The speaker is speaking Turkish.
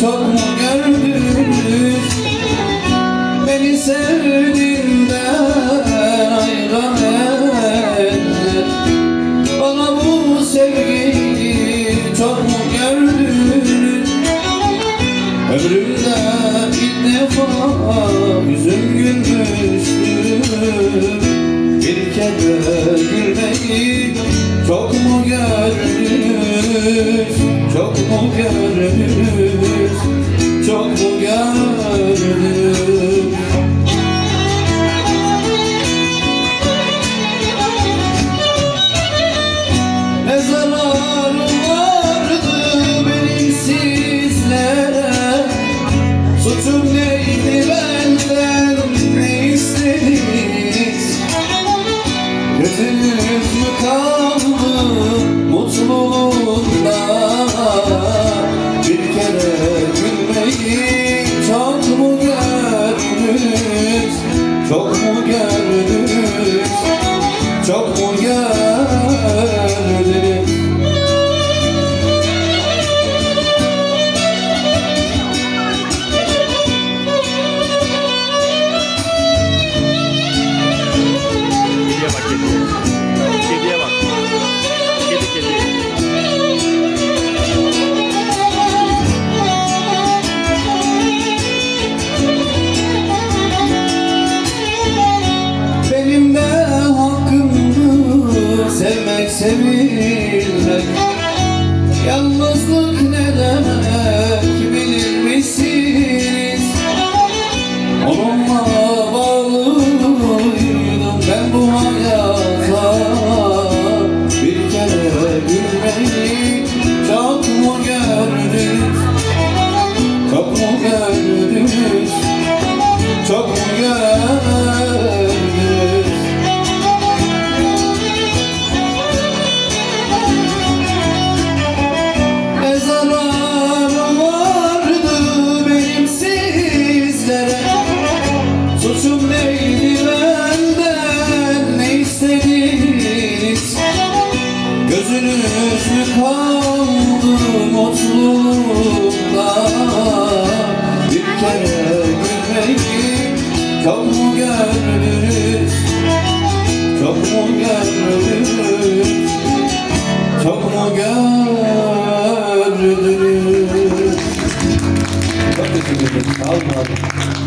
çok mu gördünüz Beni sevdiğinden ayıran eller Bana bu sevgiyi çok mu gördünüz Ömrümde ilk defa yüzüm gülmüştü Bir kere gülmeyi çok mu gördünüz? Çok mu gördünüz Çok mu gördünüz Ne vardı benim sizlere. Suçum Çok sevmek sevilmek mutlulukla Bir kere gülmeyi çok mu gördünüz Çok mu gördünüz Çok mu gördünüz teşekkür ederim. Sağ olun.